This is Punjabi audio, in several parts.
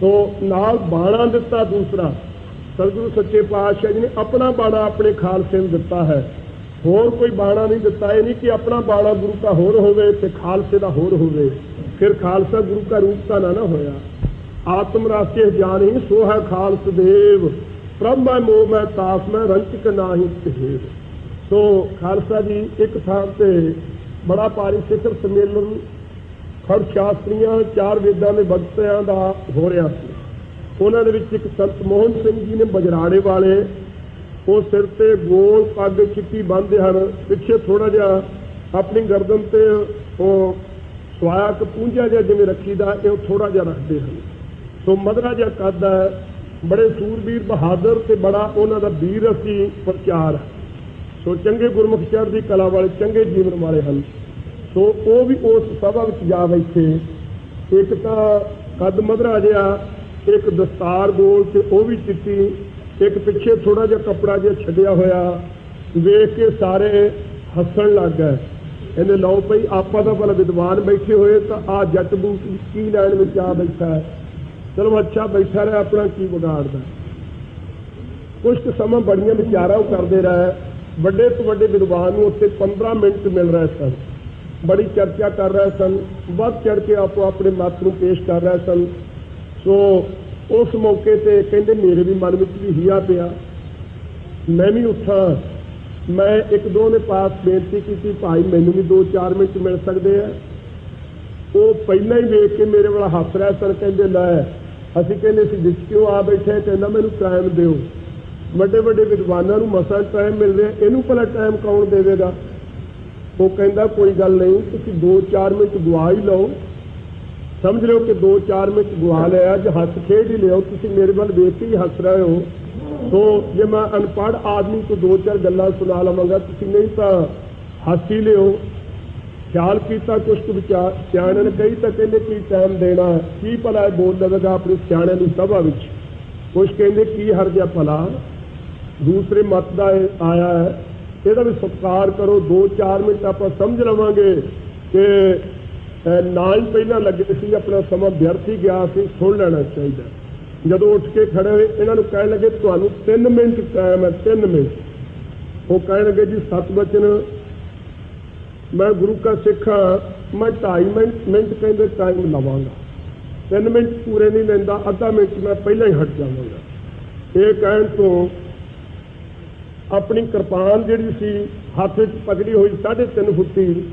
ਸੋ ਨਾਲ ਬਾਣਾ ਦਿੱਤਾ ਦੂਸਰਾ। ਸਤਿਗੁਰੂ ਸੱਚੇ ਪਾਤਸ਼ਾਹ ਜੀ ਨੇ ਆਪਣਾ ਬਾਣਾ ਆਪਣੇ ਖਾਲਸੇ ਨੂੰ ਦਿੱਤਾ ਹੈ। ਹੋਰ ਕੋਈ ਬਾਣਾ ਨਹੀਂ ਦਿੱਤਾ, ਇਹ ਨਹੀਂ ਕਿ ਆਪਣਾ ਬਾਣਾ ਗੁਰੂ ਦਾ ਹੋਰ ਹੋਵੇ ਤੇ ਖਾਲਸੇ ਦਾ ਹੋਰ ਹੋਵੇ। ਫਿਰ ਖਾਲਸਾ ਗੁਰੂ ਦਾ ਰੂਪ ਤਾਂ ਨਾ ਨਾ ਹੋਇਆ। ਆਤਮ ਰਾਖੇ ਜਾਣੀ ਸੋ ਹੈ ਖਾਲਸ ਦੇਵ। ਪ੍ਰਭ ਮੈਂ ਮੋਹ ਮੈਂ ਤਾਸ ਮੈਂ ਰੰਚਕ ਨਾਹੀ ਤੇਵ ਸੋ ਖਾਲਸਾ ਜੀ ਇੱਕ ਥਾਂ ਤੇ ਬੜਾ ਭਾਰੀ ਸਿਖਰ ਸੰਮੇਲਨ ਖੜ ਸ਼ਾਸਤਰੀਆਂ, ਚਾਰ ਵੇਦਾਂ ਦੇ ਬਖਸ਼ਿਆਂ ਦਾ ਹੋ ਰਿਹਾ ਸੀ। ਉਹਨਾਂ ਦੇ ਵਿੱਚ ਇੱਕ ਸੰਤ ਮੋਹਨ ਸਿੰਘ ਜੀ ਨੇ ਬਜਰਾੜੇ ਵਾਲੇ। ਉਹ ਸਿਰ ਤੇ ਗੋਲ ਪੱਗ ਚਿੱਟੀ ਬੰਨ੍ਹਦੇ ਹਨ। ਪਿੱਛੇ ਥੋੜਾ ਜਿਹਾ ਆਪਣੀ ਗਰਦਨ ਤੇ ਉਹ ਸਵਾਇਆ ਕ ਜਿਹਾ ਜਿਵੇਂ ਰੱਖੀਦਾ, ਇਹ ਥੋੜਾ ਜਿਹਾ ਰੱਖਦੇ ਹਨ। ਸੋ ਮਧਰਾ ਜਿਹਾ ਕੱਦ ਹੈ। ਬੜੇ ਸੂਰਬੀਰ ਬਹਾਦਰ ਤੇ ਬੜਾ ਉਹਨਾਂ ਦਾ ਵੀਰ ਅਸੀਂ ਪ੍ਰਚਾਰ। ਹੈ ਸੋ ਚੰਗੇ ਗੁਰਮੁਖ ਚੜ੍ਹਦੀ ਕਲਾ ਵਾਲੇ, ਚੰਗੇ ਜੀਵਨ ਵਾਲੇ ਹਨ। ਸੋ ਉਹ ਵੀ ਉਸ ਸਭਾ ਵਿੱਚ ਜਾ ਬੈਠੇ। ਇੱਕ ਤਾਂ ਕਦ ਮਧਰਾ ਜਿਹਾ, ਇੱਕ ਦਸਤਾਰ ਗੋਲ ਤੇ ਉਹ ਵੀ ਚਿੱਟੀ, ਇੱਕ ਪਿੱਛੇ ਥੋੜਾ ਜਿਹਾ ਕੱਪੜਾ ਜਿਹਾ ਛੱਡਿਆ ਹੋਇਆ। ਵੇਖ ਕੇ ਸਾਰੇ ਹੱਸਣ ਲੱਗ ਗਏ। ਇਹਨੇ ਲਓ ਭਈ, ਆਪਾਂ ਤਾਂ ਭਲਾ ਵਿਦਵਾਨ ਬੈਠੇ ਹੋਏ, ਤਾਂ ਆ ਜੱਟ ਬੂਟ ਕੀ ਲੈਣ ਵਿੱਚ ਆ ਬੈਠਾ ਚਲੋ, ਅੱਛਾ, ਬੈਠਾ ਰਿਹਾ, ਆਪਣਾ ਕੀ ਵਿਗਾੜਦਾ? ਕੁਝ ਕੁ ਸਮਾਂ ਬੜੀਆਂ ਵਿਚਾਰਾਂ ਉਹ ਕਰਦੇ ਰਹੇ। ਵੱਡੇ ਤੋਂ ਵੱਡੇ ਵਿਦਵਾਨ ਨੂੰ ਉੱਥੇ 15 ਮਿੰਟ ਮਿਲ ਰਹੇ ਸਨ। ਬੜੀ ਚਰਚਾ ਕਰ ਰਹੇ ਸਨ, ਵੱਧ ਚੜ ਕੇ ਆਪੋ ਆਪਣੇ ਮਤ ਨੂੰ ਪੇਸ਼ ਕਰ ਰਹੇ ਸਨ। ਸੋ ਉਸ ਮੌਕੇ ਤੇ ਕਹਿੰਦੇ ਮੇਰੇ ਵੀ ਮਨ ਵਿੱਚ ਵੀ ਹਿਆ ਪਿਆ। ਮੈਂ ਵੀ ਉੱਠਾਂ। ਮੈਂ ਇੱਕ ਦੋ ਨੇ ਪਾਸ ਬੇਨਤੀ ਕੀਤੀ, ਭਾਈ, ਮੈਨੂੰ ਵੀ 2-4 ਮਿੰਟ ਮਿਲ ਸਕਦੇ ਆ? ਉਹ ਪਹਿਲਾਂ ਹੀ ਵੇਖ ਕੇ ਮੇਰੇ ਵੱਲ ਹੱਸ ਰਿਹਾ ਸਨ, ਕਹਿੰਦੇ, ਲੈ, ਅਸੀਂ ਕਹਿੰਦੇ ਸੀ ਵਿੱਚ ਕਿਉਂ ਆ ਬੈਠੇ ਕਹਿੰਦਾ, ਮੈਨੂੰ ਟਾਈਮ ਦਿਓ। ਵੱਡੇ ਵੱਡੇ ਵਿਦਵਾਨਾਂ ਨੂੰ ਮਸਾ ਟਾਈਮ ਮਿਲ ਰਿਹਾ ਇਹਨੂੰ ਭਲਾ ਟਾਈਮ ਕੌਣ ਦੇਵੇਗਾ? ਉਹ ਕਹਿੰਦਾ, ਕੋਈ ਗੱਲ ਨਹੀਂ, ਤੁਸੀਂ 2-4 ਮਿੰਟ ਗਵਾ ਹੀ ਲਓ। ਸਮਝ ਲਿਓ ਕਿ 2-4 ਮਿੰਟ ਗਵਾ ਲਿਆ ਜੇ ਹੱਥ ਖੇਡ ਹੀ ਲਿਓ ਤੁਸੀਂ ਮੇਰੇ ਵੱਲ ਵੇਖ ਕੇ ਹੀ ਹੱਸ ਰਹੇ ਹੋ। ਸੋ ਜੇ ਮੈਂ ਅਨਪੜ੍ਹ ਆਦਮੀ ਤੋਂ ਦੋ ਚਾਰ ਗੱਲਾਂ ਸੁਣਾ ਲਵਾਂਗਾ, ਤੁਸੀਂ ਨਹੀਂ ਤਾਂ ਹੱਸ ਹੀ ਲਿਓ। ਖਿਆਲ ਕੀਤਾ ਕੁਛ ਕੁ ਵਿਚਾਰ ਸਿਆਣੇ ਨੇ ਕਈ ਤਾਂ ਕਹਿੰਦੇ, ਕੀ ਟਾਈਮ ਦੇਣਾ ਕੀ ਭਲਾ ਇਹ ਬੋਲ ਲਵੇਗਾ ਆਪਣੇ ਸਿਆਣਿਆਂ ਦੀ ਸਭਾ ਵਿੱਚ? ਕੁਛ ਕਹਿੰਦੇ, ਕੀ ਹਰਜਾ ਭਲਾ? ਦੂਸਰੇ ਮਤ ਦਾ ਇਹ ਆਇਆ ਹੈ ਇਹਦਾ ਵੀ ਸਤਿਕਾਰ ਕਰੋ 2-4 ਮਿੰਟ ਆਪਾਂ ਸਮਝ ਲਵਾਂਗੇ ਕਿ ਨਾਲ ਹੀ ਪਹਿਲਾਂ ਲੱਗੇ ਸੀ, ਆਪਣਾ ਸਮਾਂ ਵਿਅਰਥ ਹੀ ਗਿਆ ਸੀ ਸੁਣ ਲੈਣਾ ਚਾਹੀਦਾ। ਜਦੋਂ ਉੱਠ ਕੇ ਖੜੇ ਹੋਏ, ਇਹਨਾਂ ਨੂੰ ਕਹਿਣ ਲੱਗੇ, ਤੁਹਾਨੂੰ 3 ਮਿੰਟ ਟਾਈਮ ਹੈ 3 ਮਿੰਟ। ਉਹ ਕਹਿਣ ਲੱਗੇ, ਜੀ ਸਤ ਬਚਨ ਮੈਂ ਗੁਰੂ ਕਾ ਸਿੱਖ ਹਾਂ, ਮੈਂ 2.5 ਮਿੰਟ ਮਿੰਟ ਕਹਿੰਦੇ ਟਾਈਮ ਲਵਾਂਗਾ। 3 ਮਿੰਟ ਪੂਰੇ ਨਹੀਂ ਲੈਂਦਾ, ਅੱਧਾ ਮਿੰਟ ਮੈਂ ਪਹਿਲਾਂ ਹੀ ਹਟ ਜਾਵਾਂਗਾ। ਇਹ ਕਹਿਣ ਤੋਂ ਆਪਣੀ ਕਿਰਪਾਨ ਜਿਹੜੀ ਸੀ, ਹੱਥ ਵਿੱਚ ਪਕੜੀ ਹੋਈ 3.5 ਫੁੱਟੀ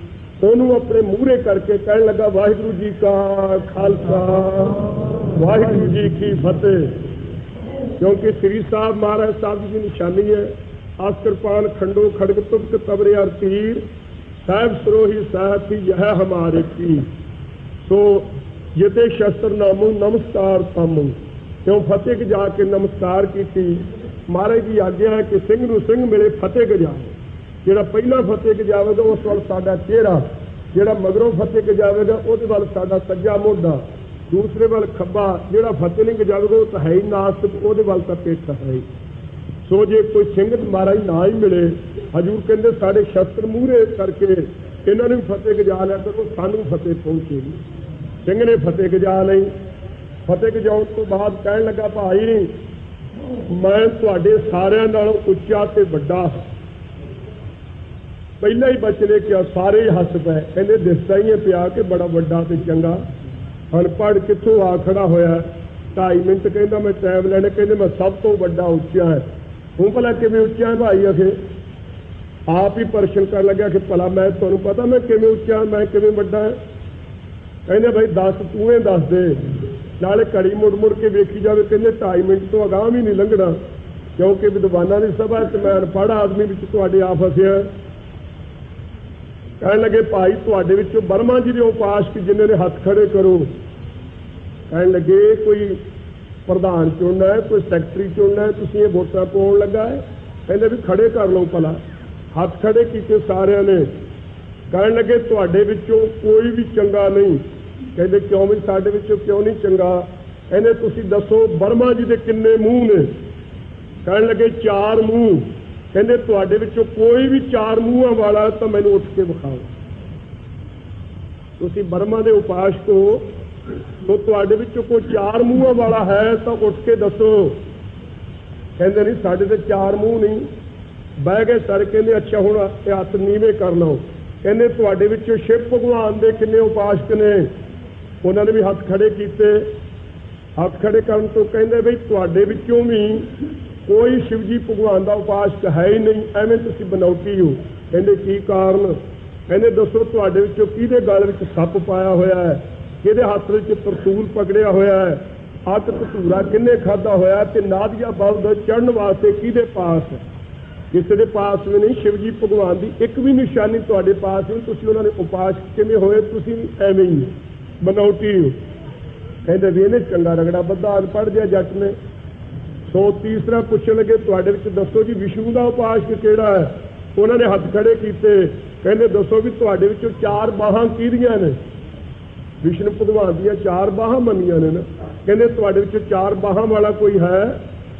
ਉਹਨੂੰ ਆਪਣੇ ਮੂਹਰੇ ਕਰਕੇ ਕਹਿਣ ਲੱਗਾ, ਵਾਹਿਗੁਰੂ ਜੀ ਕਾ ਖਾਲਸਾ, ਵਾਹਿਗੁਰੂ ਜੀ ਕੀ ਫਤਿਹ। ਕਿਉਂਕਿ ਸ੍ਰੀ ਸਾਹਿਬ ਮਹਾਰਾਜ ਸਾਹਿਬ ਜੀ ਦੀ ਨਿਸ਼ਾਨੀ ਹੈ, ਆਸ ਕਿਰਪਾਨ ਖੰਡੋ ਖੜਗ ਤੁਪਕ ਤਬਰੇ ਅਰ ਤੀਰ, ਸਾਹਿਬ ਸਰੋਹੀ ਸਾਹਿਬ ਯਹ ਹਮਾਰੇ ਕੀ। ਸੋ ਜਿਤੇ ਸ਼ਸਤਰ ਨਾਮੂ ਨਮਸਕਾਰ ਤਾਮੂ ਕਿਉਂ ਫਤਿਹ ਜਾ ਕੇ ਨਮਸਕਾਰ ਕੀਤੀ ਮਹਾਰਾਜ ਦੀ ਆਗਿਆ ਹੈ ਕਿ ਸਿੰਘ ਨੂੰ ਸਿੰਘ ਮਿਲੇ ਫਤਿਹ ਕ ਜਿਹੜਾ ਪਹਿਲਾਂ ਫਤਿਹ ਕ ਜਾਵੇਗਾ ਉਸ ਵੱਲ ਸਾਡਾ ਚਿਹਰਾ। ਜਿਹੜਾ ਮਗਰੋਂ ਫਤਿਹ ਗਜਾਵੇਗਾ, ਉਹਦੇ ਵੱਲ ਸਾਡਾ ਸੱਜਾ ਮੋਢਾ। ਦੂਸਰੇ ਵੱਲ ਖੱਬਾ। ਜਿਹੜਾ ਫਤਿਹ ਨਹੀਂ ਗਜਾਵੇਗਾ, ਉਹ ਤਾਂ ਹੈ ਹੀ ਨਾਸਤਕ। ਉਹਦੇ ਵੱਲ ਤਾਂ ਪਿੱਠ ਹੈ ਸੋ ਜੇ ਕੋਈ ਸਿੰਘਤ ਮਹਾਰਾਜ ਨਾ ਹੀ ਮਿਲੇ, ਹਜੂਰ ਕਹਿੰਦੇ ਸਾਡੇ ਸ਼ਸਤਰ ਮੂਹਰੇ ਕਰਕੇ ਇਹਨਾਂ ਨੂੰ ਵੀ ਫਤਿਹ ਗਜਾ ਲਿਆ ਕਰੋ ਸਾਨੂੰ ਫਤਿਹ ਪਹੁੰਚੇਗੀ। ਸਿੰਘ ਨੇ ਫਤਿਹ ਗਜਾ ਲਈ। ਫਤਿਹ ਗਜਾਉਣ ਤੋਂ ਬਾਅਦ ਕਹਿਣ ਲੱਗਾ, ਭਾਈ ਮੈਂ ਤੁਹਾਡੇ ਸਾਰਿਆਂ ਨਾਲੋਂ ਉੱਚਾ ਤੇ ਵੱਡਾ ਹਾਂ। ਪਹਿਲਾਂ ਹੀ ਬਚਨੇ ਕਿਹਾ, ਸਾਰੇ ਹੀ ਹੱਸ ਪਏ। ਕਹਿੰਦੇ, ਦਿਸਦਾ ਹੀ ਹੈ ਪਿਆ ਕਿ ਬੜਾ ਵੱਡਾ ਤੇ ਚੰਗਾ। ਅਨਪੜ੍ਹ ਕਿੱਥੋਂ ਆ ਖੜਾ ਹੋਇਆ? ਢਾਈ ਮਿੰਟ ਕਹਿੰਦਾ, ਮੈਂ ਟਾਈਮ ਲੈਣੇ। ਕਹਿੰਦੇ, ਮੈਂ ਸਭ ਤੋਂ ਵੱਡਾ ਉੱਚਾ ਹੈ। ਹੁਣ ਭਲਾ ਕਿਵੇਂ ਉੱਚਾ ਹੈ ਭਾਈ ਅਖੇ? ਆਪ ਹੀ ਪਰਸ਼ਨ ਕਰਨ ਲੱਗਿਆ ਕਿ ਭਲਾ ਮੈਂ ਤੁਹਾਨੂੰ ਪਤਾ ਮੈਂ ਕਿਵੇਂ ਉੱਚਾ, ਮੈਂ ਕਿਵੇਂ ਵੱਡਾ ਕਹਿੰਦੇ, ਭਾਈ, ਦੱਸ, ਤੂੰ ਇਹ ਦੱਸ ਦੇ। ਨਾਲੇ ਘੜੀ ਮੁੜ ਮੁੜ ਕੇ ਵੇਖੀ ਜਾਵੇ ਕਹਿੰਦੇ 2.5 ਮਿੰਟ ਤੋਂ ਅਗਾਂਹ ਵੀ ਨਹੀਂ ਲੰਘਣਾ, ਕਿਉਂਕਿ ਵਿਦਵਾਨਾਂ ਦੀ ਸਭਾ 'ਚ ਮੈਂ ਅਨਪੜ੍ਹ ਆਦਮੀ ਵਿੱਚ ਤੁਹਾਡੇ ਆ ਫਸਿਆ। ਕਹਿਣ ਲੱਗੇ, ਭਾਈ, ਤੁਹਾਡੇ ਵਿੱਚੋਂ ਬਰਮਾ ਜੀ ਦੇ ਕਿ ਜਿਨ੍ਹਾਂ ਨੇ ਹੱਥ ਖੜੇ ਕਰੋ। ਕਹਿਣ ਲੱਗੇ, ਕੋਈ ਪ੍ਰਧਾਨ ਚੁਣਨਾ ਹੈ, ਕੋਈ ਸੈਕਟਰੀ ਚੁਣਨਾ ਹੈ, ਤੁਸੀਂ ਇਹ ਵੋਟਾਂ ਪਾਉਣ ਲੱਗਾ ਹੈ? ਕਹਿੰਦੇ, ਵੀ ਖੜੇ ਕਰ ਲਓ ਭਲਾ। ਹੱਥ ਖੜੇ ਕੀਤੇ ਸਾਰਿਆਂ ਨੇ। ਕਹਿਣ ਲੱਗੇ, ਤੁਹਾਡੇ ਵਿੱਚੋਂ ਕੋਈ ਵੀ ਚੰਗਾ ਨਹੀਂ ਕਹਿੰਦੇ ਕਿਉਂ ਵੀ ਸਾਡੇ ਵਿੱਚੋਂ ਕਿਉਂ ਨਹੀਂ ਚੰਗਾ? ਕਹਿੰਦੇ ਤੁਸੀਂ ਦੱਸੋ ਬਰਮਾ ਜੀ ਦੇ ਕਿੰਨੇ ਮੂੰਹ ਨੇ? ਕਹਿਣ ਲੱਗੇ ਚਾਰ ਮੂੰਹ। ਕਹਿੰਦੇ ਤੁਹਾਡੇ ਵਿੱਚੋਂ ਕੋਈ ਵੀ ਚਾਰ ਮੂੰਹਾਂ ਵਾਲਾ ਤਾਂ ਮੈਨੂੰ ਉੱਠ ਕੇ ਵਿਖਾਓ। ਤੁਸੀਂ ਬਰਮਾ ਦੇ ਉਪਾਸਕ ਹੋ। ਸੋ ਤੁਹਾਡੇ ਵਿੱਚੋਂ ਕੋਈ ਚਾਰ ਮੂੰਹਾਂ ਵਾਲਾ ਹੈ ਤਾਂ ਉੱਠ ਕੇ ਦੱਸੋ। ਕਹਿੰਦੇ ਨਹੀਂ, ਸਾਡੇ ਤੇ ਚਾਰ ਮੂੰਹ ਨਹੀਂ। ਬਹਿ ਗਏ ਸਰ, ਕਹਿੰਦੇ ਅੱਛਾ, ਹੁਣ ਇਹ ਹੱਥ ਨੀਵੇਂ ਕਰ ਲਓ। ਕਹਿੰਦੇ ਤੁਹਾਡੇ ਵਿੱਚੋਂ ਸ਼ਿਵ ਭਗਵਾਨ ਦੇ ਕਿੰਨੇ ਉਪਾਸ਼ਕ ਨੇ? ਉਹਨਾਂ ਨੇ ਵੀ ਹੱਥ ਖੜੇ ਕੀਤੇ। ਹੱਥ ਖੜੇ ਕਰਨ ਤੋਂ ਕਹਿੰਦੇ ਬਈ ਤੁਹਾਡੇ ਵਿੱਚੋਂ ਵੀ ਕੋਈ ਸ਼ਿਵਜੀ ਭਗਵਾਨ ਦਾ ਉਪਾਸ਼ਕ ਹੈ ਹੀ ਨਹੀਂ ਐਵੇਂ ਤੁਸੀਂ ਬਨੌਟੀ ਹੋ। ਕਹਿੰਦੇ ਕੀ ਕਾਰਨ? ਕਹਿੰਦੇ ਦੱਸੋ ਤੁਹਾਡੇ ਵਿੱਚੋਂ ਕਿਹਦੇ ਗਲ ਵਿੱਚ ਸੱਪ ਪਾਇਆ ਹੋਇਆ ਹੈ? ਕਿਹਦੇ ਹੱਥ ਵਿੱਚ ਤਰਤੂਲ ਪਕੜਿਆ ਹੋਇਆ ਹੈ? ਅੱਤ ਧਤੂਰਾ ਕਿੰਨੇ ਖਾਦਾ ਹੋਇਆ ਤੇ ਨਾਦੀਆ ਬਲਦ ਚੜਨ ਵਾਸਤੇ ਕਿਹਦੇ ਪਾਸ ਕਿਸੇ ਦੇ ਪਾਸ ਵੀ ਨਹੀਂ ਸ਼ਿਵਜੀ ਭਗਵਾਨ ਦੀ ਇੱਕ ਵੀ ਨਿਸ਼ਾਨੀ ਤੁਹਾਡੇ ਪਾਸ ਨਹੀਂ ਤੁਸੀਂ ਉਹਨਾਂ ਦੇ ਉਪਾਸ ਕਿਵੇਂ ਹੋਏ? ਤੁਸੀਂ ਵੀ ਐਵੇਂ ਹੀ ਹੋ, ਬਨੌਟੀ ਕਹਿੰਦੇ ਵੀ ਇਹਨੇ ਚੰਗਾ ਰਗੜਾ ਬੱਧਾ ਅਨਪੜ੍ਹ ਜਿਹਾ ਜੱਟ ਨੇ। ਸੋ ਤੀਸਰਾ ਪੁੱਛਣ ਲੱਗੇ, ਤੁਹਾਡੇ ਵਿੱਚ ਦੱਸੋ ਜੀ ਵਿਸ਼ਨੂੰ ਦਾ ਉਪਾਸਕ ਕਿਹੜਾ ਹੈ? ਉਹਨਾਂ ਨੇ ਹੱਥ ਖੜੇ ਕੀਤੇ। ਕਹਿੰਦੇ, ਦੱਸੋ ਵੀ ਤੁਹਾਡੇ ਵਿੱਚੋਂ ਚਾਰ ਬਾਹਾਂ ਕਿਹਦੀਆਂ ਨੇ? ਵਿਸ਼ਨੂੰ ਭਗਵਾਨ ਦੀਆਂ ਚਾਰ ਬਾਹਾਂ ਮੰਨੀਆਂ ਨੇ ਨਾ। ਕਹਿੰਦੇ, ਤੁਹਾਡੇ ਵਿੱਚੋਂ ਚਾਰ ਬਾਹਾਂ ਵਾਲਾ ਕੋਈ ਹੈ?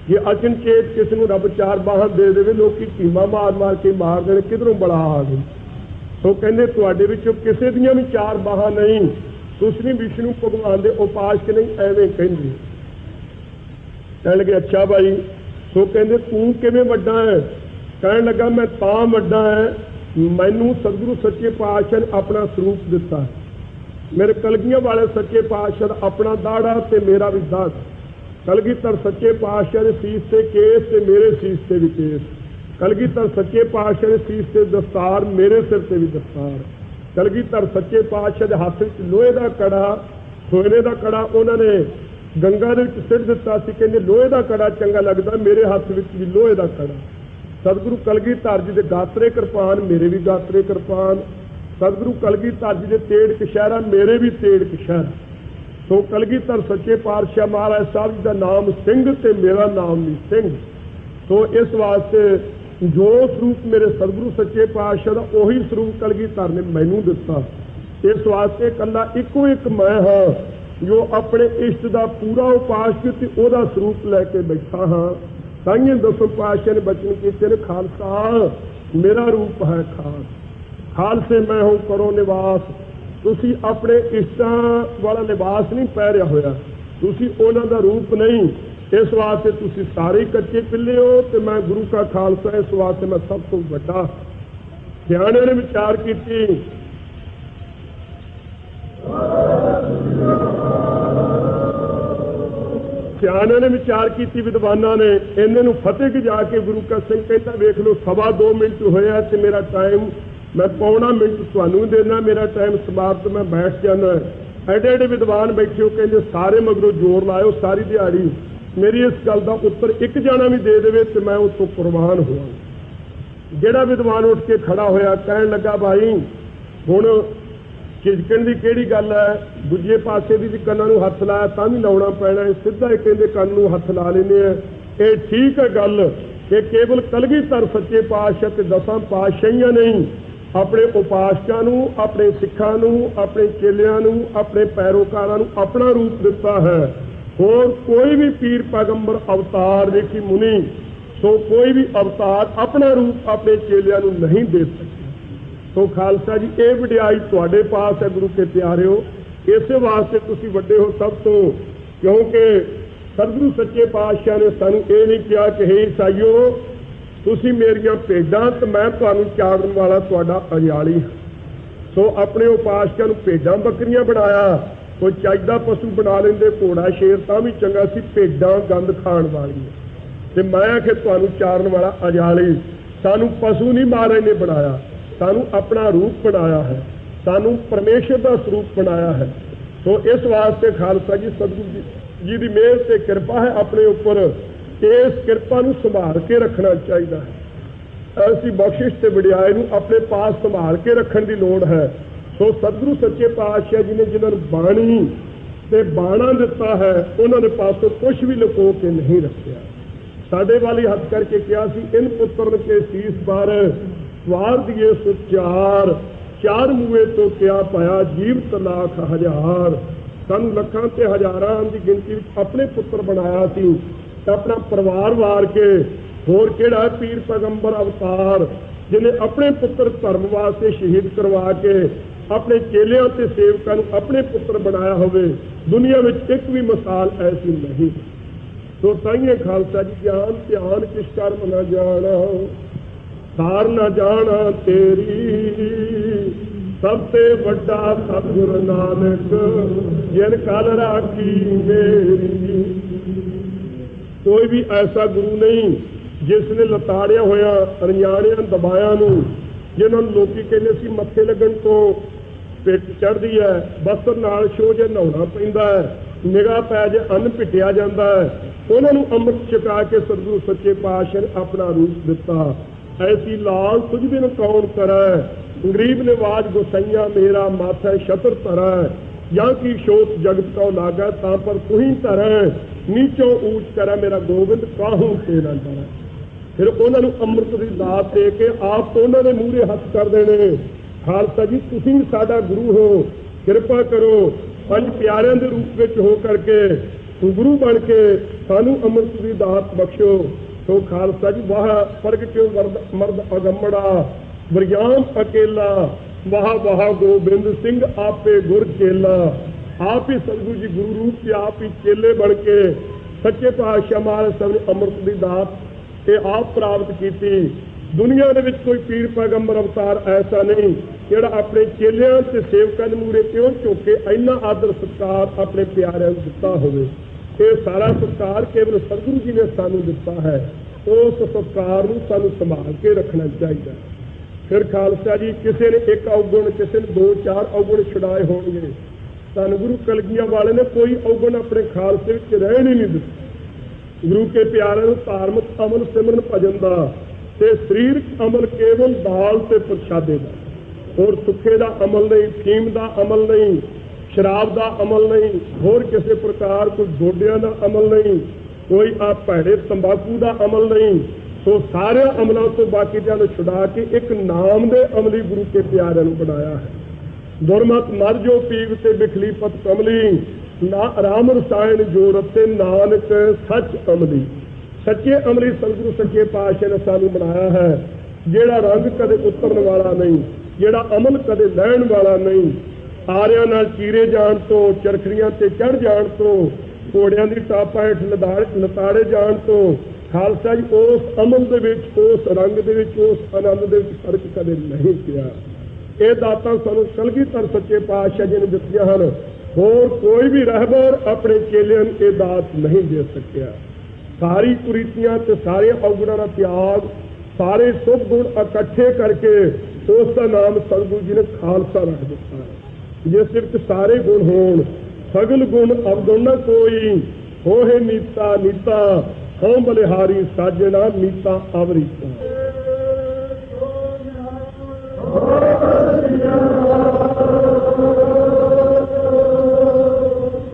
ਜੇ ਅਚਨਚੇਤ ਕਿਸ ਨੂੰ ਰੱਬ ਚਾਰ ਬਾਹਾਂ ਦੇ ਦੇਵੇ, ਲੋਕੀ ਧੀਮਾ ਮਾਰ ਮਾਰ ਕੇ ਮਾਰ ਦੇਣ, ਕਿਧਰੋਂ ਬੜਾ ਆ ਗਈ ਸੋ ਕਹਿੰਦੇ, ਤੁਹਾਡੇ ਵਿੱਚੋਂ ਕਿਸੇ ਦੀਆਂ ਵੀ ਚਾਰ ਬਾਹਾਂ ਨਹੀਂ ਤੁਸੀਂ ਵਿਸ਼ਨੂੰ ਭਗਵਾਨ ਦੇ ਉਪਾਸਕ ਨਹੀਂ ਐਵੇਂ ਕਹਿੰਦੇ। ਕਹਿਣ ਲੱਗੇ, ਅੱਛਾ ਭਾਈ ਸੋ ਕਹਿੰਦੇ, ਤੂੰ ਕਿਵੇਂ ਵੱਡਾ ਹੈ? ਕਹਿਣ ਲੱਗਾ, ਮੈਂ ਤਾਂ ਵੱਡਾ ਹੈ, ਮੈਨੂੰ ਸਤਿਗੁਰੂ ਸੱਚੇ ਪਾਤਸ਼ਾਹ ਨੇ ਆਪਣਾ ਸਰੂਪ ਦਿੱਤਾ। ਮੇਰੇ ਕਲਗੀਆਂ ਵਾਲੇ ਸੱਚੇ ਪਾਤਸ਼ਾਹ ਆਪਣਾ ਦਾੜਾ ਤੇ ਮੇਰਾ ਵੀ ਦਾੜ ਕਲਗੀਧਰ ਸੱਚੇ ਪਾਤਸ਼ਾਹ ਦੇ ਸੀਸ ਤੇ ਕੇਸ ਤੇ ਮੇਰੇ ਸੀਸ ਤੇ ਵੀ ਕੇਸ। ਕਲਗੀਧਰ ਸੱਚੇ ਪਾਤਸ਼ਾਹ ਦੇ ਸੀਸ ਤੇ ਦਸਤਾਰ ਮੇਰੇ ਸਿਰ ਤੇ ਵੀ ਦਸਤਾਰ। ਕਲਗੀਧਰ ਸੱਚੇ ਪਾਤਸ਼ਾਹ ਦੇ ਹੱਥ ਵਿੱਚ ਲੋਹੇ ਦਾ ਕੜਾ ਸੋਨੇ ਦਾ ਕੜਾ ਉਹਨਾਂ ਨੇ ਗੰਗਾ ਦੇ ਵਿੱਚ ਸਿੱਟ ਦਿੱਤਾ ਸੀ। ਕਹਿੰਦੇ ਲੋਹੇ ਦਾ ਕੜਾ ਚੰਗਾ ਲੱਗਦਾ, ਮੇਰੇ ਹੱਥ ਵਿੱਚ ਵੀ ਲੋਹੇ ਦਾ ਕੜਾ। ਸਤਿਗੁਰੂ ਕਲਗੀਧਰ ਜੀ ਦੇ ਗਾਤਰੇ ਕਿਰਪਾਨ, ਮੇਰੇ ਵੀ ਗਾਤਰੇ ਕਿਰਪਾਨ। ਸਤਿਗੁਰੂ ਕਲਗੀਧਰ ਜੀ ਦੇ ਤੇੜ ਕਸ਼ਹਿਰਾ, ਮੇਰੇ ਵੀ ਤੇੜ ਕਸ਼ਹਿਰਾ। ਸੋ ਕਲਗੀਧਰ ਸੱਚੇ ਪਾਤਸ਼ਾਹ ਮਹਾਰਾਜ ਸਾਹਿਬ ਜੀ ਦਾ ਨਾਮ ਸਿੰਘ ਤੇ ਮੇਰਾ ਨਾਮ ਵੀ ਸਿੰਘ। ਸੋ ਇਸ ਵਾਸਤੇ ਜੋ ਸਰੂਪ ਮੇਰੇ ਸਤਿਗੁਰੂ ਸੱਚੇ ਪਾਤਸ਼ਾਹ ਦਾ, ਉਹੀ ਸਰੂਪ ਕਲਗੀਧਰ ਨੇ ਮੈਨੂੰ ਦਿੱਤਾ। ਇਸ ਵਾਸਤੇ ਕੱਲਾ ਇੱਕੋ ਇੱਕ ਮੈਂ ਹਾਂ, ਜੋ ਆਪਣੇ ਇਸ਼ਟ ਦਾ ਪੂਰਾ ਉਪਾਸ ਤੇ ਉਹਦਾ ਸਰੂਪ ਲੈ ਕੇ ਬੈਠਾ ਹਾਂ। ਸਾਈਂ ਦਸਮ ਪਾਤਸ਼ਾਹ ਨੇ ਬਚਨ ਕੀਤੇ ਨੇ, ਖਾਲਸਾ, ਮੇਰਾ ਰੂਪ ਹੈ ਖਾਸ। ਖਾਲਸੇ ਮੈਂ ਹੂੰ ਕਰੋ ਨਿਵਾਸ। ਤੁਸੀਂ ਆਪਣੇ ਇਸ਼ਟਾਂ ਵਾਲਾ ਲਿਬਾਸ ਨਹੀਂ ਪਹਿਰਿਆ ਹੋਇਆ। ਤੁਸੀਂ ਉਹਨਾਂ ਦਾ ਰੂਪ ਨਹੀਂ ਇਸ ਵਾਸਤੇ ਤੁਸੀਂ ਸਾਰੇ ਕੱਚੇ ਪਿੱਲੇ ਹੋ ਤੇ ਮੈਂ ਗੁਰੂ ਕਾ ਖਾਲਸਾ, ਇਸ ਵਾਸਤੇ ਮੈਂ ਸਭ ਤੋਂ ਵੱਡਾ ਸਿਆਣੇ ਨੇ ਵਿਚਾਰ ਕੀਤੀ। ਸਿਆਣਿਆਂ ਨੇ ਵਿਚਾਰ ਕੀਤੀ ਵਿਦਵਾਨਾਂ ਨੇ, ਇਹਨਾਂ ਨੂੰ ਫਤਿਹ ਕਿ ਜਾ ਕੇ ਗੁਰੂ ਕਾ ਸਿੰਘ ਕਹਿੰਦਾ, ਵੇਖ ਲਓ, ਸਵਾ 2 ਮਿੰਟ ਹੋਇਆ ਤੇ ਮੇਰਾ ਟਾਈਮ, ਮੈਂ ਪੌਣਾ ਮਿੰਟ ਤੁਹਾਨੂੰ ਦੇਣਾ, ਮੇਰਾ ਟਾਈਮ ਸਮਾਪਤ, ਮੈਂ ਬੈਠ ਜਾਣਾ ਐਡੇ ਐਡੇ ਵਿਦਵਾਨ ਬੈਠੇ ਹੋ, ਕਹਿੰਦੇ ਸਾਰੇ ਮਗਰੋਂ ਜ਼ੋਰ ਲਾਇਓ, ਸਾਰੀ ਦਿਹਾੜੀ। ਮੇਰੀ ਇਸ ਗੱਲ ਦਾ ਉੱਤਰ ਇੱਕ ਜਾਣਾ ਵੀ ਦੇ ਦੇਵੇ ਤੇ ਮੈਂ ਉਸ ਤੋਂ ਕੁਰਬਾਨ ਹੋਵਾਂ। ਜਿਹੜਾ ਵਿਦਵਾਨ ਉੱਠ ਕੇ ਖੜਾ ਹੋਇਆ ਕਹਿਣ ਲੱਗਾ, ਭਾਈ, ਹੁਣ ਝਿਜਕਣ ਦੀ ਕਿਹੜੀ ਗੱਲ ਹੈ? ਦੂਜੇ ਪਾਸੇ ਦੀ ਕੰਨਾਂ ਨੂੰ ਹੱਥ ਲਾਇਆ ਤਾਂ ਵੀ ਲਾਉਣਾ ਪੈਣਾ ਹੈ। ਸਿੱਧਾ ਹੀ ਕਹਿੰਦੇ ਕੰਨ ਨੂੰ ਹੱਥ ਲਾ ਲੈਨੇ ਆ। ਇਹ ਠੀਕ ਹੈ ਗੱਲ ਕਿ ਕੇਵਲ ਕਲਗੀਧਰ ਸੱਚੇ ਪਾਤਸ਼ਾਹ ਤੇ ਦਸਾਂ ਪਾਤਸ਼ਾਹੀਆਂ ਨਹੀਂ ਆਪਣੇ ਉਪਾਸਕਾਂ ਨੂੰ, ਆਪਣੇ ਸਿੱਖਾਂ ਨੂੰ, ਆਪਣੇ ਚੇਲਿਆਂ ਨੂੰ, ਆਪਣੇ ਪੈਰੋਕਾਰਾਂ ਨੂੰ ਆਪਣਾ ਰੂਪ ਦਿੱਤਾ ਹੈ। ਹੋਰ ਕੋਈ ਵੀ ਪੀਰ ਪੈਗੰਬਰ ਅਵਤਾਰ ਦੇਖੀ ਮੁਨੀ, ਸੋ ਕੋਈ ਵੀ ਅਵਤਾਰ ਆਪਣਾ ਰੂਪ ਆਪਣੇ ਚੇਲਿਆਂ ਨੂੰ ਨਹੀਂ ਦੇ ਸਕਦਾ। ਸੋ ਖਾਲਸਾ ਜੀ, ਇਹ ਵਿਡਿਆਈ ਤੁਹਾਡੇ ਪਾਸ ਹੈ ਗੁਰੂ ਕੇ ਪਿਆਰਿਓ। ਇਸੇ ਵਾਸਤੇ ਤੁਸੀਂ ਵੱਡੇ ਹੋ ਸਭ ਤੋਂ, ਕਿਉਂਕਿ ਸਤਿਗੁਰੂ ਸੱਚੇ ਪਾਤਸ਼ਾਹ ਨੇ ਸਾਨੂੰ ਇਹ ਨਹੀਂ ਕਿਹਾ ਕਿ, ਹੇ ਸਾਈਓ ਤੁਸੀਂ ਮੇਰੀਆਂ ਭੇਡਾਂ ਤੇ ਮੈਂ ਤੁਹਾਨੂੰ ਚਾੜਨ ਵਾਲਾ ਤੁਹਾਡਾ ਅਜਾਲੀ ਹਾਂ। ਸੋ ਆਪਣੇ ਉਪਾਸਕਾਂ ਨੂੰ ਭੇਡਾਂ ਬੱਕਰੀਆਂ ਬਣਾਇਆ। ਕੋਈ ਚਾਹੀਦਾ ਪਸ਼ੂ ਬਣਾ ਲੈਂਦੇ, ਘੋੜਾ, ਸ਼ੇਰ, ਤਾਂ ਵੀ ਚੰਗਾ ਸੀ, ਭੇਡਾਂ, ਗੰਦ ਖਾਣ ਵਾਲੀਆਂ। ਤੇ ਮੈਂ ਆਖੇ ਤੁਹਾਨੂੰ ਚਾਰਨ ਵਾਲਾ ਅਜਾਲੀ, ਸਾਨੂੰ ਪਸ਼ੂ ਨਹੀਂ ਮਾਰੇ ਨੇ ਬਣਾਇਆ। ਸਾਨੂੰ ਆਪਣਾ ਰੂਪ ਬਣਾਇਆ ਹੈ। ਸਾਨੂੰ ਪਰਮੇਸ਼ਰ ਦਾ ਸਰੂਪ ਬਣਾਇਆ ਹੈ। ਸੋ ਇਸ ਵਾਸਤੇ ਖਾਲਸਾ ਜੀ, ਸਤਿਗੁਰੂ ਜੀ ਦੀ ਮਿਹਰ ਤੇ ਕਿਰਪਾ ਹੈ ਆਪਣੇ ਉੱਪਰ। ਇਸ ਕਿਰਪਾ ਨੂੰ ਸੰਭਾਲ ਕੇ ਰੱਖਣਾ ਚਾਹੀਦਾ ਹੈ। ਅਸੀਂ ਬਖਸ਼ਿਸ਼ ਤੇ ਵਡਿਆਈ ਨੂੰ ਆਪਣੇ ਪਾਸ ਸੰਭਾਲ ਕੇ ਰੱਖਣ ਦੀ ਲੋੜ ਹੈ। ਸੋ ਸਤਿਗੁਰੂ ਸੱਚੇ ਪਾਤਸ਼ਾਹ ਜੀ ਨੇ ਜਿਨ੍ਹਾਂ ਨੂੰ ਬਾਣੀ ਤੇ ਬਾਣਾ ਦਿੱਤਾ ਹੈ, ਉਹਨਾਂ ਦੇ ਪਾਸੋਂ ਕੁਝ ਵੀ ਲੁਕੋ ਕੇ ਨਹੀਂ ਰੱਖਿਆ। ਸਾਡੇ ਵਾਲੀ ਹੱਥ ਕਰਕੇ ਕਿਹਾ ਸੀ, ਇਨ ਪੁੱਤਰ ਕੇ ਸੀਸ ਪਰ ਸਵਾਰ ਦੀਏ ਸੁਚਾਰ ਚਾਰ ਮੂਏ ਤੋਂ ਕਿਆ ਪਾਇਆ ਜੀਵ ਤਲਾਕ ਹਜ਼ਾਰ। ਸਾਨੂੰ ਲੱਖਾਂ ਤੇ ਹਜ਼ਾਰਾਂ ਦੀ ਗਿਣਤੀ ਵਿੱਚ ਆਪਣੇ ਪੁੱਤਰ ਬਣਾਇਆ ਸੀ, ਤਾਂ ਆਪਣਾ ਪਰਿਵਾਰ ਵਾਰ ਕੇ ਹੋਰ ਕਿਹੜਾ ਪੀਰ ਪੈਗੰਬਰ ਅਵਤਾਰ, ਜਿਹਨੇ ਆਪਣੇ ਪੁੱਤਰ ਧਰਮ ਵਾਸਤੇ ਸ਼ਹੀਦ ਕਰਵਾ ਕੇ ਆਪਣੇ ਚੇਲਿਆਂ ਤੇ ਸੇਵਕਾਂ ਨੂੰ ਆਪਣੇ ਪੁੱਤਰ ਬਣਾਇਆ ਹੋਵੇ, ਦੁਨੀਆ ਵਿੱਚ ਇੱਕ ਵੀ ਮਿਸਾਲ ਐਸੀ ਨਹੀਂ। ਸੋ ਤਾਈਏ ਖਾਲਸਾ ਜੀ ਗਿਆਨ ਧਿਆਨ ਕਿਸ ਕਰਮ ਨਾ ਜਾਣਾ ਸਾਰ ਨਾ ਜਾਣਾ ਤੇਰੀ। ਸਭ ਤੇ ਵੱਡਾ ਸਤਿਗੁਰ ਨਾਨਕ, ਜਿਨ ਕਲ ਰਾਖੀ ਮੇਰੀ। ਕੋਈ ਵੀ ਐਸਾ ਗੁਰੂ ਨਹੀਂ, ਜਿਸ ਨੇ ਲਤਾੜਿਆ ਹੋਇਆ ਅਣਜਾਣਿਆਂ ਦਬਾਇਆ ਨੂੰ ਜਿਨ੍ਹਾਂ ਨੂੰ ਲੋਕੀ ਕਹਿੰਦੇ ਸੀ ਮੱਥੇ ਲੱਗਣ ਤੋਂ ਪਿੱਟ ਚੜਦੀ ਹੈ ਬਸਤਰ ਨਾਲ ਛੋ ਜੇ ਨਹਾਉਣਾ ਪੈਂਦਾ ਹੈ, ਨਿਗਾਹ ਪੈ ਜੇ ਅੰਨ ਪਿੱਟਿਆ ਜਾਂਦਾ ਹੈ। ਉਹਨਾਂ ਨੂੰ ਅੰਮ੍ਰਿਤ ਛਕਾ ਕੇ ਸਤਿਗੁਰੂ ਸੱਚੇ ਪਾਤਸ਼ਾਹ ਨੇ ਆਪਣਾ ਰੂਪ ਦਿੱਤਾ। ਐਸੀ ਲਾਲ ਤੁਝਦੇ ਨੂੰ ਕੌਣ ਕਰੈ? ਗਰੀਬ ਨਿਵਾਜ ਗੁਸਈਆ, ਮੇਰਾ ਮਾਥਾ ਛਤਰ ਧਰੈ। ਜਾਂ ਕੀ ਸ਼ੋਕ ਜਗਤ ਕਉ ਲਾਗਾ, ਤਾਂ ਪਰ ਤੁਹੀਂ ਧਰੈ। ਨੀਚੋਂ ਊਚ ਕਰੈ, ਮੇਰਾ ਗੋਬਿੰਦ ਕਾਹੂ ਤੇਰਾ ਨਾ ਫਿਰ ਉਹਨਾਂ ਨੂੰ ਅੰਮ੍ਰਿਤ ਦੀ ਦਾਤ ਦੇ ਕੇ ਆਪ ਉਹਨਾਂ ਦੇ ਮੂਹਰੇ ਹੱਥ ਕਰ ਦੇਣੇ। ਖਾਲਸਾ ਜੀ, ਤੁਸੀਂ ਸਾਡਾ ਗੁਰੂ ਹੋ। ਕਿਰਪਾ ਕਰੋ, ਪੰਜ ਪਿਆਰਿਆਂ ਦੇ ਰੂਪ ਵਿੱਚ ਹੋ ਕਰਕੇ ਗੁਰੂ ਬਣ ਕੇ ਸਾਨੂੰ ਅੰਮ੍ਰਿਤ ਦੀ ਦਾਤ ਬਖਸ਼ੋ ਸੋ ਖਾਲਸਾ ਜੀ, ਵਾਹ ਫ਼ਰਕ ਕਿਉਂ ਮਰਦ ਮਰਦ ਅਗੰਮੜਾ ਵਰਿਆਮ ਅਕੇਲਾ। ਵਾਹ ਵਾਹ ਗੋਬਿੰਦ ਸਿੰਘ ਆਪੇ ਗੁਰ ਚੇਲਾ। ਆਪ ਹੀ ਸਤਿਗੁਰੂ ਜੀ ਗੁਰੂ ਰੂਪ ਤੇ ਆਪ ਹੀ ਚੇਲੇ ਬਣ ਕੇ ਸੱਚੇ ਪਾਤਸ਼ਾਹ ਮਹਾਰਾਜ ਸਾਹਿਬ ਨੇ ਅੰਮ੍ਰਿਤ ਦੀ ਦਾਤ ਇਹ ਆਪ ਪ੍ਰਾਪਤ ਕੀਤੀ। ਦੁਨੀਆ ਦੇ ਵਿੱਚ ਕੋਈ ਪੀਰ ਪੈਗੰਬਰ ਅਵਤਾਰ ਐਸਾ ਨਹੀਂ, ਜਿਹੜਾ ਆਪਣੇ ਚੇਲਿਆਂ ਤੇ ਸੇਵਕਾਂ ਦੇ ਮੂਰੇ ਕਿਉਂ ਝੁੱਕੇ ਇੰਨਾ ਆਦਰ ਸਤਿਕਾਰ ਆਪਣੇ ਪਿਆਰਿਆਂ ਨੂੰ ਦਿੱਤਾ ਹੋਵੇ। ਇਹ ਸਾਰਾ ਸਤਿਕਾਰ ਕੇਵਲ ਸਤਿਗੁਰੂ ਜੀ ਨੇ ਸਾਨੂੰ ਦਿੱਤਾ ਹੈ। ਉਸ ਸਤਿਕਾਰ ਨੂੰ ਸਾਨੂੰ ਸੰਭਾਲ ਕੇ ਰੱਖਣਾ ਚਾਹੀਦਾ ਫਿਰ ਖਾਲਸਾ ਜੀ, ਕਿਸੇ ਨੇ ਇੱਕ ਔਗਣ, ਕਿਸੇ ਨੇ ਦੋ, ਚਾਰ ਔਗਣ ਛੁਡਾਏ ਹੋਣਗੇ। ਧੰਨ ਗੁਰੂ ਕਲਗੀਆਂ ਵਾਲੇ ਨੇ ਕੋਈ ਔਗਣ ਆਪਣੇ ਖਾਲਸੇ ਵਿੱਚ ਰਹਿਣ ਹੀ ਨਹੀਂ ਦਿੱਤਾ। ਗੁਰੂ ਕੇ ਪਿਆਰਿਆਂ ਨੂੰ ਧਾਰਮਿਕ ਅਮਲ, ਸਿਮਰਨ, ਭਜਨ ਦਾ ਤੇ ਸਰੀਰਕ ਅਮਲ ਕੇਵਲ ਦਾਲ ਤੇ ਪ੍ਰਸ਼ਾਦੇ ਦਾ। ਹੋਰ ਸੁੱਖੇ ਦਾ ਅਮਲ ਨਹੀਂ ਫੀਮ ਦਾ ਅਮਲ ਨਹੀਂ, ਸ਼ਰਾਬ ਦਾ ਅਮਲ ਨਹੀਂ, ਹੋਰ ਕਿਸੇ ਪ੍ਰਕਾਰ ਕੋਈ ਗੋਡਿਆਂ ਦਾ ਅਮਲ ਨਹੀਂ, ਕੋਈ ਆ ਭੈੜੇ ਤੰਬਾਕੂ ਦਾ ਅਮਲ ਨਹੀਂ, ਸੋ ਸਾਰੇ ਅਮਲਾਂ ਤੋਂ ਬਾਕੀ ਨੂੰ ਛੁਡਾ ਕੇ ਇੱਕ ਨਾਮ ਦੇ ਅਮਲੀ ਗੁਰੂ ਕੇ ਪਿਆਰਿਆਂ ਨੂੰ ਬਣਾਇਆ ਹੈ। ਦੁਰਮਤ ਮਰ ਜੋ ਪੀਵ ਤੇ ਬਿਖਲੀ ਪਤ ਕਮਲੀ ਨਾ ਰਾਮ ਰਸਾਇਣ ਜੋ ਰਤੇ ਨਾਨਕ ਸੱਚ ਅਮਲੀ। ਸੱਚੇ ਅਮਲੀ ਸਤਿਗੁਰੂ ਸੱਚੇ ਪਾਤਸ਼ਾਹ ਨੇ ਸਾਨੂੰ ਬਣਾਇਆ ਹੈ। ਜਿਹੜਾ ਰੰਗ ਕਦੇ ਉਤਰਨ ਵਾਲਾ ਨਹੀਂ, ਜਿਹੜਾ ਅਮਲ ਕਦੇ ਲੈਣ ਵਾਲਾ ਨਹੀਂ। ਆਰਿਆਂ ਨਾਲ ਚੀਰੇ ਜਾਣ ਤੋਂ, ਚਰਖੜੀਆਂ ਤੇ ਚੜ ਜਾਣ ਤੋਂ, ਘੋੜਿਆਂ ਦੀ ਟਾਪਾਂ ਹੇਠ ਲਦਾੜ ਲਤਾੜੇ ਜਾਣ ਤੋਂ, ਖਾਲਸਾ ਜੀ ਉਸ ਅਮਲ ਦੇ ਵਿੱਚ, ਉਸ ਰੰਗ ਦੇ ਵਿੱਚ, ਉਸ ਆਨੰਦ ਦੇ ਵਿੱਚ ਫ਼ਰਕ ਕਦੇ ਨਹੀਂ ਪਿਆ। ਇਹ ਦਾਤਾਂ ਸਾਨੂੰ ਕਲਗੀਧਰ ਸੱਚੇ ਪਾਤਸ਼ਾਹ ਜੀ ਨੇ ਦਿੱਤੀਆਂ ਹਨ। ਹੋਰ ਕੋਈ ਵੀ ਰਹਿਬਰ ਆਪਣੇ ਚੇਲਿਆਂ ਨੂੰ ਇਹ ਦਾਤ ਨਹੀਂ ਦੇ ਸਕਿਆ। ਸਾਰੀ ਕੁਰੀਤੀਆਂ ਤੇ ਸਾਰੇ ਔਗਣਾਂ ਦਾ ਤਿਆਗ, ਸਾਰੇ ਸੁਭ ਗੁਣ ਇਕੱਠੇ ਕਰਕੇ ਉਸ ਦਾ ਨਾਮ ਸਤਿਗੁਰੂ ਜੀ ਨੇ ਖਾਲਸਾ ਰੱਖ ਦਿੱਤਾ ਹੈ। ਜਿਸ ਵਿੱਚ ਸਾਰੇ ਗੁਣ ਹੋਣ, ਸਗਲ ਗੁਣ ਅਵਗੁਣ ਨ ਕੋਈ, ਹੋਏ ਨੀਤਾ ਨੀਤਾ, ਹਉ ਬਲਿਹਾਰੀ ਸਾਜਣਾ ਨੀਤਾ ਅਵਰੀਤਾ।